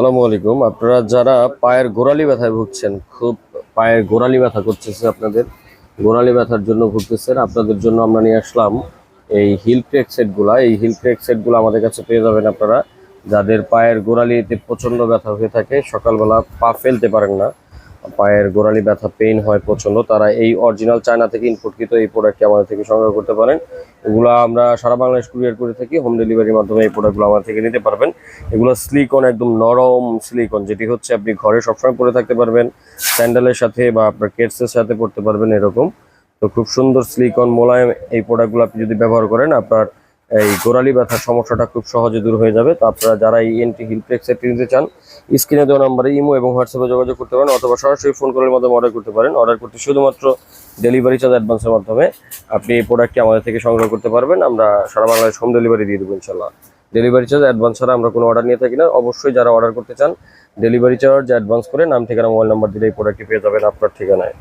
আসসালামু আলাইকুম। আপনারা যারা পায়ের গোড়ালি ব্যথায় ভুগছেন, খুব পায়ের গোড়ালি ব্যথা করতেছে আপনাদের, গোড়ালি ব্যথার জন্য ভুগতেছেন, আপনাদের জন্য আমরা নিয়ে আসলাম এই হিল ক্রেক সেটগুলা। এই হিল ক্রেক সেটগুলো আমাদের কাছে পেয়ে যাবেন আপনারা। যাদের পায়ের গোড়ালিতে প্রচণ্ড ব্যথা হয়ে থাকে, সকালবেলা পা ফেলতে পারেন না। পায়ের গোড়ালি ব্যথা পেইন হয় প্রচণ্ড, তারা এই অরিজিনাল চায়না থেকে ইনপুটকৃত এই প্রোডাক্টটি আমাদের থেকে সংগ্রহ করতে পারেন। এগুলো আমরা সারা বাংলাদেশ কুরিয়ার করে থাকি হোম ডেলিভারির মাধ্যমে এই প্রোডাক্টগুলো আমাদের থেকে নিতে পারবেন। এগুলো স্লিকন একদম নরম স্লিকন যেটি হচ্ছে আপনি ঘরে সবসময় পরে থাকতে পারবেন স্যান্ডেলের সাথে বা আপনার কেটসের সাথে পরতে পারবেন এরকম। তো খুব সুন্দর স্লিকন মোলায়েম এই প্রোডাক্টগুলো আপনি যদি ব্যবহার করেন, আপনার এই গোড়ালি ব্যথার সমস্যাটা খুব সহজে দূর হয়ে যাবে। তো আপনারা যারা এই এনটি হিল প্লেক্স সেটটি নিতে চান, স্ক্রিনে দেওয়া নাম্বারে ইমো এবং হোয়াটসঅ্যাপে যোগাযোগ করতে পারেন অথবা সরাসরি ফোন কলের মাধ্যমে অর্ডার করতে পারেন। অর্ডার করতে শুধুমাত্র ডেলিভারি চার্জ অ্যাডভান্সের মাধ্যমে আপনি এই প্রোডাক্টটি আমাদের থেকে সংগ্রহ করতে পারবেন। আমরা সারা বাংলাদেশ হোম ডেলিভারি দিয়ে দেবো ইনশাল্লাহ ডেলিভারি চার্জ অ্যাডভান্স ছাড়া আমরা কোনো অর্ডার নিয়ে থাকি না। অবশ্যই যারা অর্ডার করতে চান ডেলিভারি চার্জ অ্যাডভান্স করে নাম, ঠিকানা মোবাইল নাম্বার দিলে এই প্রোডাক্টটি পেয়ে যাবেন আপনার ঠিকানায়।